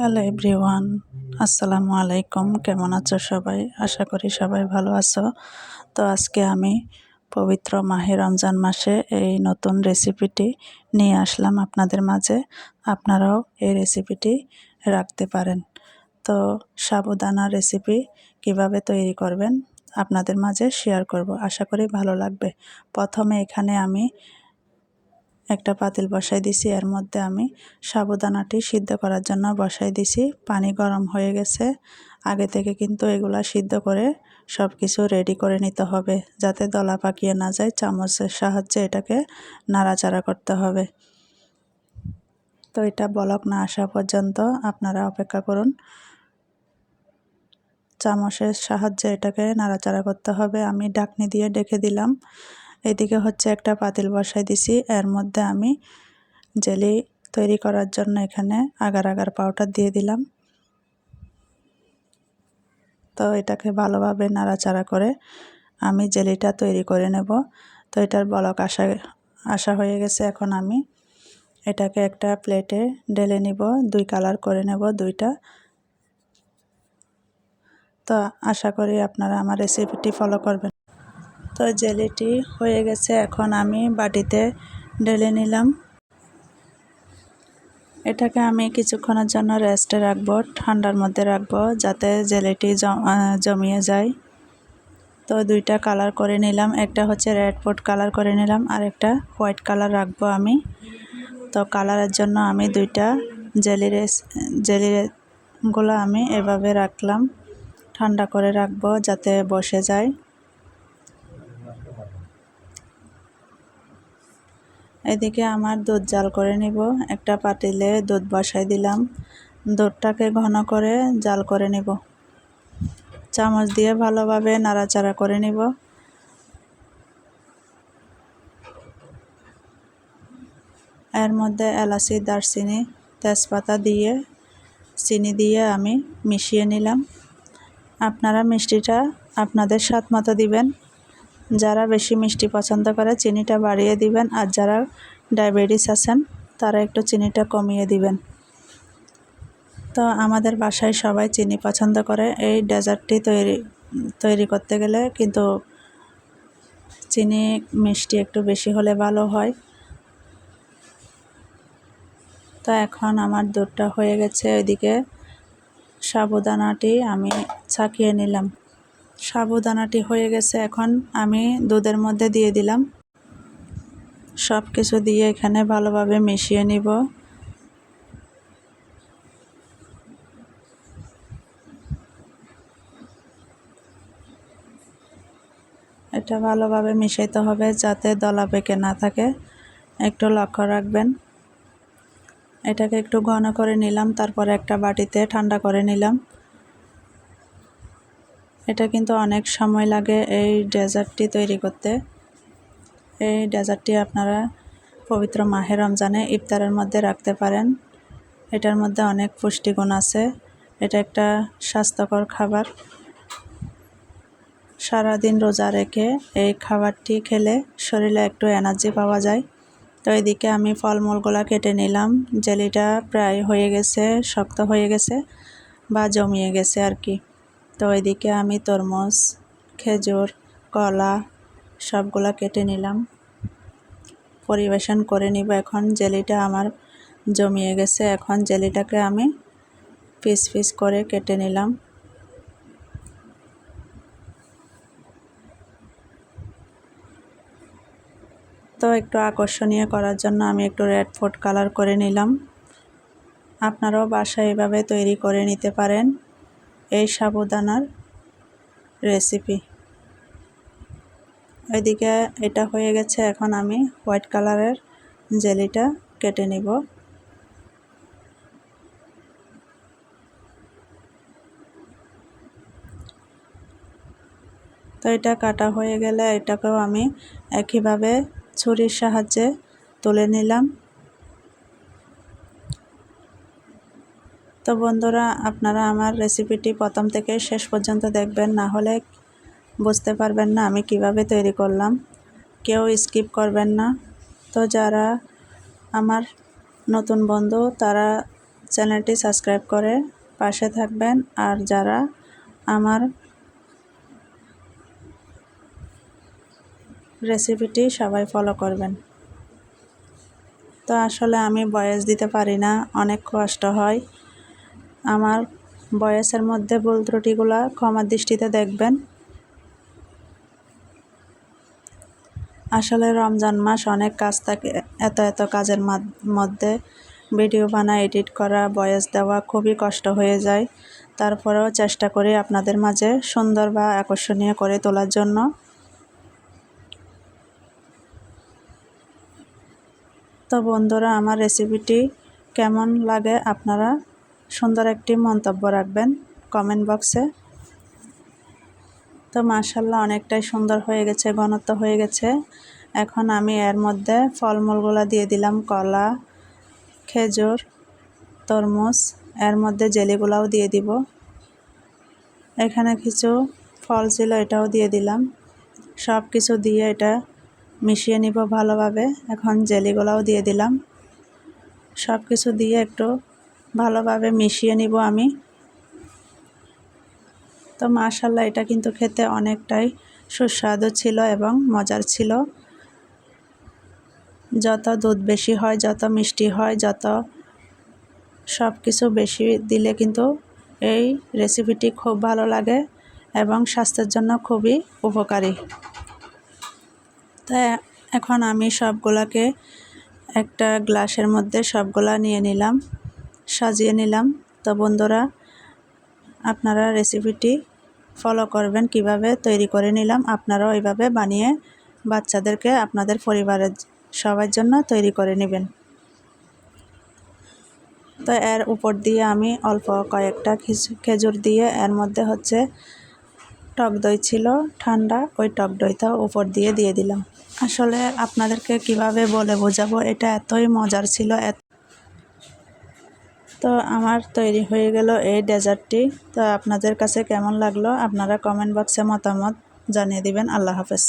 Hello everyone, আসসালামু আলাইকুম। কেমন আছো সবাই? আশা করি সবাই ভালো আছো। তো আজকে আমি পবিত্র মাহে রমজান মাসে এই নতুন রেসিপিটি নিয়ে আসলাম আপনাদের মাঝে। আপনারাও এই রেসিপিটি রাখতে পারেন। তো সাবুদানা রেসিপি কীভাবে তৈরি করবেন আপনাদের মাঝে শেয়ার করব। আশা করি ভালো লাগবে। প্রথমে এখানে আমি একটা পাতিল বসাই দিছি। এর মধ্যে আমি সাবুদানাটি সিদ্ধ করার জন্য বসাই দিছি। পানি গরম হয়ে গেছে। আগে থেকে কিন্তু এগুলা সিদ্ধ করে সব কিছু রেডি করে নিতে হবে, যাতে দলা পাকিয়ে না যায়। চামচের সাহায্যে এটাকে নাড়াচাড়া করতে হবে। তো এটা বলক না আসা পর্যন্ত আপনারা অপেক্ষা করুন। চামচের সাহায্যে এটাকে নাড়াচাড়া করতে হবে। আমি ডাকনি দিয়ে ডেকে দিলাম। এদিকে হচ্ছে একটা পাতিল বসাই দিছি। এর মধ্যে আমি জেলি তৈরি করার জন্য এখানে আগার আগার পাউডার দিয়ে দিলাম। তো এটাকে ভালোভাবে নাড়াচাড়া করে আমি জেলিটা তৈরি করে নেব। তো এটার বলক আসা আসা হয়ে গেছে। এখন আমি এটাকে একটা প্লেটে ঢেলে নিব। দুই কালার করে নেব দুইটা। তো আশা করি আপনারা আমার রেসিপিটি ফলো করবেন। তো জেলিটি হয়ে গেছে, এখন আমি বাটিতে ঢেলে নিলাম। এটাকে আমি কিছুক্ষণের জন্য রেস্টে রাখব, ঠান্ডার মধ্যে রাখব, যাতে জেলিটি জমিয়ে যায়। তো দুইটা কালার করে নিলাম, একটা হচ্ছে রেড ফুড কালার করে নিলাম, আর একটা হোয়াইট কালার রাখব আমি। তো কালারের জন্য আমি দুইটা জেলি রেস, জেলি জেলিগুলো আমি এভাবে রাখলাম। ঠান্ডা করে রাখব যাতে বসে যায়। এদিকে আমার দুধ জাল করে নিব। একটা পাতিলে দুধ বসাই দিলাম। দুধটাকে ঘন করে জাল করে নিব। চামচ দিয়ে ভালোভাবে নাড়াচাড়া করে নিব। এর মধ্যে এলাচি, দারচিনি, তেজপাতা দিয়ে, চিনি দিয়ে আমি মিশিয়ে নিলাম। আপনারা মিষ্টিটা আপনাদের স্বাদ মতো দিবেন। যারা বেশি মিষ্টি পছন্দ করে চিনিটা বাড়িয়ে দিবেন, আর যারা ডায়াবেটিস আছেন, তারা একটু চিনিটা কমিয়ে দিবেন। তো আমাদের বাসায় সবাই চিনি পছন্দ করে। এই ডেজার্টটি তৈরি তৈরি করতে গেলে কিন্তু চিনি মিষ্টি একটু বেশি হলে ভালো হয়। তো এখন আমার দুধটা হয়ে গেছে, ওইদিকে সাবুদানাটি আমি ছাকিয়ে নিলাম। সাবুদানাটি হয়ে গেছে এখন, আমি দুধের মধ্যে দিয়ে দিলাম। সব কিছু দিয়ে এখানে ভালোভাবে মিশিয়ে নিব। এটা ভালোভাবে মিশাইতে হবে যাতে দলা পেকে না থাকে। একটু লক্ষ্য রাখবেন। এটাকে একটু ঘন করে নিলাম, তারপরে একটা বাটিতে ঠান্ডা করে নিলাম। এটা কিন্তু অনেক সময় লাগে এই ডেজার্টটি তৈরি করতে। এই ডেজার্টটি আপনারা পবিত্র মাহে রমজানে ইফতারের মধ্যে রাখতে পারেন। এটার মধ্যে অনেক পুষ্টিগুণ আছে। এটা একটা স্বাস্থ্যকর খাবার। সারাদিন রোজা রেখে এই খাবারটি খেলে শরীরে একটু এনার্জি পাওয়া যায়। তো এদিকে আমি ফলমূলগুলো কেটে নিলাম। জেলিটা প্রায় হয়ে গেছে, শক্ত হয়ে গেছে বা জমিয়ে গেছে আর কি। তো এদিকে আমি তরমুজ, খেজুর, কলা সবগুলা কেটে নিলাম। পরিবেশন করে নিব এখন। জেলিটা আমার জমিয়ে গেছে। এখন জেলিটাকে আমি পিস পিস করে কেটে নিলাম। তো একটু আকর্ষণীয় করার জন্য আমি একটু রেড ফুড কালার করে নিলাম। আপনারাও বাসায় এভাবে তৈরি করে নিতে পারেন। এই সাবুদানার রেসিপি ওইদিকে এটা হয়ে গেছে এখন আমি হোয়াইট কালারের জেলিটা কেটে নিব। তো এটা কাটা হয়ে গেলে এটাকেও আমি একইভাবে ছুরির সাহায্যে তুলে নিলাম। তো বন্ধুরা, আপনারা আমার রেসিপিটি প্রথম থেকে শেষ পর্যন্ত দেখবেন। না হলে বুঝতে পারবেন না আমি কীভাবে তৈরি করলাম। কেউ স্কিপ করবেন না। তো যারা আমার নতুন বন্ধু, তারা চ্যানেলটি সাবস্ক্রাইব করে পাশে থাকবেন। আর যারা আমার রেসিপিটি সবাই ফলো করবেন। তো আসলে আমি বয়স দিতে পারি না, অনেক কষ্ট হয়। আমার বয়সের মধ্যে ভুল ত্রুটিগুলো ক্ষমার দৃষ্টিতে দেখবেন। আসলে রমজান মাস অনেক কাজ থাকে, এত এত কাজের মধ্যে ভিডিও বানা এডিট করা বয়স দেওয়া খুবই কষ্ট হয়ে যায়। তারপরেও চেষ্টা করি আপনাদের মাঝে সুন্দর বা আকর্ষণীয় করে তোলার জন্য। তো বন্ধুরা, আমার রেসিপিটি কেমন লাগে আপনারা সুন্দর একটি মন্তব্য রাখবেন কমেন্ট বক্সে। তো মাশাল্লাহ অনেকটাই সুন্দর হয়ে গেছে, ঘনত্ব হয়ে গেছে। এখন আমি এর মধ্যে ফলমূলগুলো দিয়ে দিলাম, কলা, খেজুর, তরমুজ, এর মধ্যে জেলিগুলাও দিয়ে দিব। এখানে কিছু ফল ছিল, এটাও দিয়ে দিলাম। সব কিছু দিয়ে এটা মিশিয়ে নিব ভালোভাবে। এখন জেলিগুলাও দিয়ে দিলাম। সব কিছু দিয়ে একটু ভালোভাবে মিশিয়ে নিব আমি। তো মাশাল্লাহ এটা কিন্তু খেতে অনেকটাই সুস্বাদু ছিল এবং মজার ছিল। যত দুধ বেশি হয়, যত মিষ্টি হয়, যত সব কিছু বেশি দিলে কিন্তু এই রেসিপিটি খুব ভালো লাগে এবং স্বাস্থ্যের জন্য খুবই উপকারী। তাই এখন আমি সবগুলাকে একটা গ্লাসের মধ্যে সবগুলা নিয়ে নিলাম। সাজিয়ে নিলাম। তো বন্ধুরা, আপনারা রেসিপিটি ফলো করবেন কীভাবে তৈরি করে নিলাম। আপনারাও এইভাবে বানিয়ে বাচ্চাদেরকে আপনাদের পরিবারের সবার জন্য তৈরি করে নেবেন। তো এর উপর দিয়ে আমি অল্প কয়েকটা খেজুর দিয়ে এর মধ্যে হচ্ছে টক দই ছিল ঠান্ডা, ওই টক দইটাও উপর দিয়ে দিয়ে দিলাম। আসলে আপনাদেরকে কীভাবে বলে বোঝাবো? এটা এতই মজার ছিল, এত তো আমার তৈরি হয়ে গেল এই ডেজার্টটি। তো আপনাদের কাছে কেমন লাগল? আপনারা কমেন্ট বক্সে মতামত জানিয়ে দিবেন। আল্লাহ হাফেজ।